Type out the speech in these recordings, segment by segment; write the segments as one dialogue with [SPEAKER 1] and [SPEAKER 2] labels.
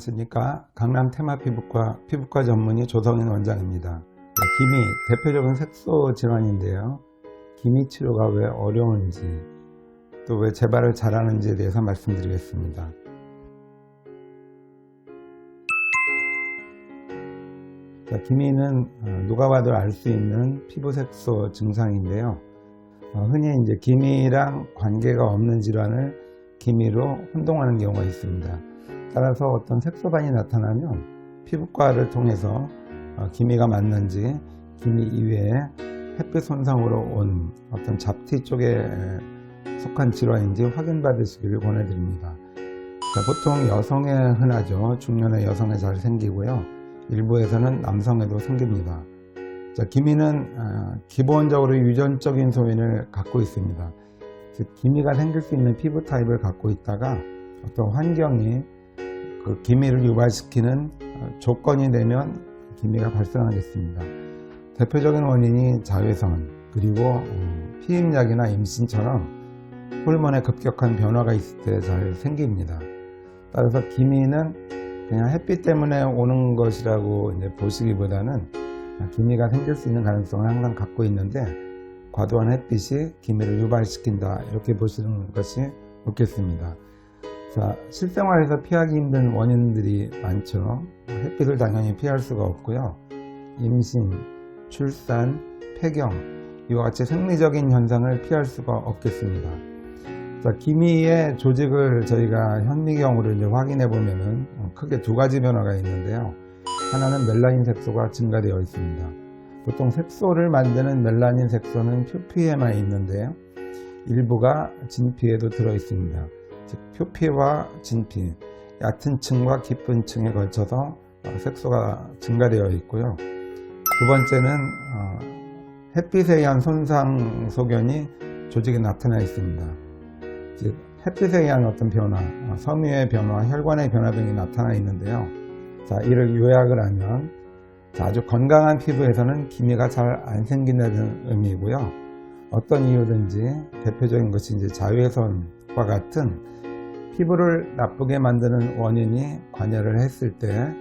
[SPEAKER 1] 안녕하십니까 강남 테마 피부과 피부과 전문의 조성인 원장입니다. 네, 기미 대표적인 색소 질환인데요. 기미 치료가 왜 어려운지 또 왜 재발을 잘하는지에 대해서 말씀드리겠습니다. 자, 기미는 어, 누가 봐도 알 수 있는 피부 색소 증상인데요. 어, 흔히 이제 기미랑 관계가 없는 질환을 기미로 혼동하는 경우가 있습니다. 따라서 어떤 색소반이 나타나면 피부과를 통해서 어, 기미가 맞는지 기미 이외에 햇빛 손상으로 온 어떤 잡티 쪽에 속한 질환인지 확인받으시기를 권해드립니다. 자, 보통 여성에 흔하죠. 중년의 여성에 잘 생기고요. 일부에서는 남성에도 생깁니다. 자, 기미는 어, 기본적으로 유전적인 소인을 갖고 있습니다. 즉, 기미가 생길 수 있는 피부 타입을 갖고 있다가 어떤 환경이 그 기미를 유발시키는 어, 조건이 되면 기미가 발생하겠습니다. 대표적인 원인이 자외선 그리고 어, 피임약이나 임신처럼 호르몬의 급격한 변화가 있을 때 잘 생깁니다. 따라서 기미는 그냥 햇빛 때문에 오는 것이라고 이제 보시기보다는 기미가 생길 수 있는 가능성을 항상 갖고 있는데 과도한 햇빛이 기미를 유발시킨다 이렇게 보시는 것이 좋겠습니다. 자, 실생활에서 피하기 힘든 원인들이 많죠. 햇빛을 당연히 피할 수가 없고요. 임신, 출산, 폐경 이와 같이 생리적인 현상을 피할 수가 없겠습니다. 자, 기미의 조직을 저희가 현미경으로 이제 확인해 보면은 크게 두 가지 변화가 있는데요. 하나는 멜라닌 색소가 증가되어 있습니다. 보통 색소를 만드는 멜라닌 색소는 표피에만 있는데요. 일부가 진피에도 들어 있습니다. 즉 표피와 진피, 얕은 층과 깊은 층에 걸쳐서 어, 색소가 증가되어 있고요. 두 번째는 어, 햇빛에 의한 손상 소견이 조직에 나타나 있습니다. 즉 햇빛에 의한 어떤 변화, 어, 섬유의 변화, 혈관의 변화 등이 나타나 있는데요. 자, 이를 요약을 하면 자, 아주 건강한 피부에서는 기미가 잘 안 생긴다는 의미고요. 어떤 이유든지 대표적인 것이 이제 자외선과 같은 피부를 나쁘게 만드는 원인이 관여를 했을 때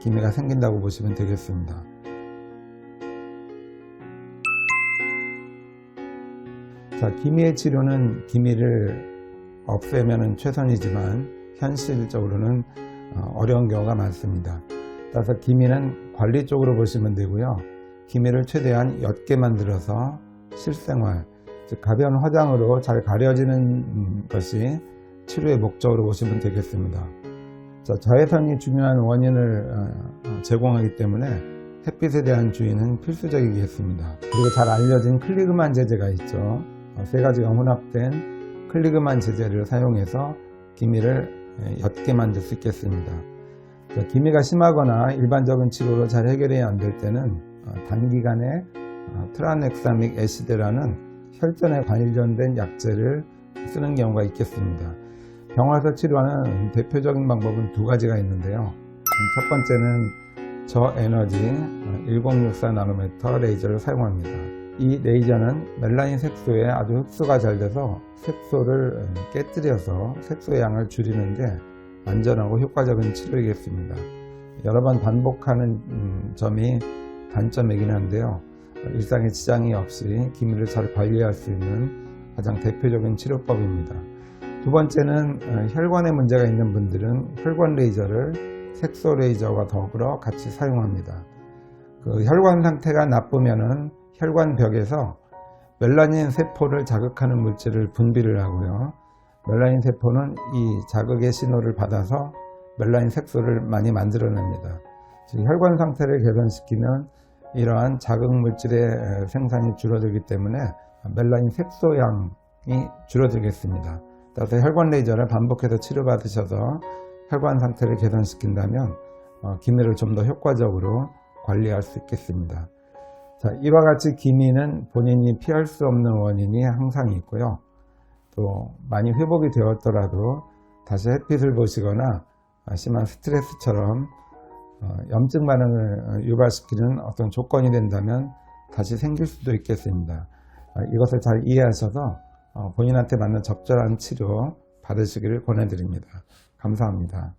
[SPEAKER 1] 기미가 생긴다고 보시면 되겠습니다. 자, 기미의 치료는 기미를 없애면 최선이지만 현실적으로는 어, 어려운 경우가 많습니다. 따라서 기미는 관리 쪽으로 보시면 되고요. 기미를 최대한 옅게 만들어서 실생활, 즉 가벼운 화장으로 잘 가려지는 것이 치료의 목적으로 보시면 되겠습니다. 자, 자외선이 중요한 원인을 어, 제공하기 때문에 햇빛에 대한 주의는 필수적이겠습니다. 그리고 잘 알려진 클리그만 제제가 있죠. 어, 세 가지가 혼합된 클리그만 제제를 사용해서 기미를 옅게 만들 수 있겠습니다. 기미가 심하거나 일반적인 치료로 잘 해결이 안 될 때는 어, 단기간에 트라넥사믹 애시드라는 혈전에 관련된 약제를 쓰는 경우가 있겠습니다. 병화서 치료하는 대표적인 방법은 두 가지가 있는데요. 첫 번째는 저에너지 1064 나노미터 레이저를 사용합니다. 이 레이저는 멜라닌 색소에 아주 흡수가 잘 돼서 색소를 깨뜨려서 색소의 양을 줄이는데 안전하고 효과적인 치료이겠습니다. 여러 번 반복하는 음, 점이 단점이긴 한데요. 일상에 지장이 없이 기미를 잘 관리할 수 있는 가장 대표적인 치료법입니다. 두 번째는 어, 혈관에 문제가 있는 분들은 혈관 레이저를 색소 레이저와 더불어 같이 사용합니다. 그 혈관 상태가 나쁘면은 혈관 벽에서 멜라닌 세포를 자극하는 물질을 분비를 하고요. 멜라닌 세포는 이 자극의 신호를 받아서 멜라닌 색소를 많이 만들어냅니다. 즉 혈관 상태를 개선시키면 이러한 자극 물질의 생산이 줄어들기 때문에 멜라닌 색소 양이 줄어들겠습니다. 따라서 혈관 레이저를 반복해서 치료받으셔서 혈관 상태를 개선시킨다면 어, 기미를 좀 더 효과적으로 관리할 수 있겠습니다. 자, 이와 같이 기미는 본인이 피할 수 없는 원인이 항상 있고요. 또 많이 회복이 되었더라도 다시 햇빛을 보시거나 심한 스트레스처럼 어, 염증 반응을 유발시키는 어떤 조건이 된다면 다시 생길 수도 있겠습니다. 아, 이것을 잘 이해하셔서 어, 본인한테 맞는 적절한 치료 받으시기를 권해드립니다. 감사합니다.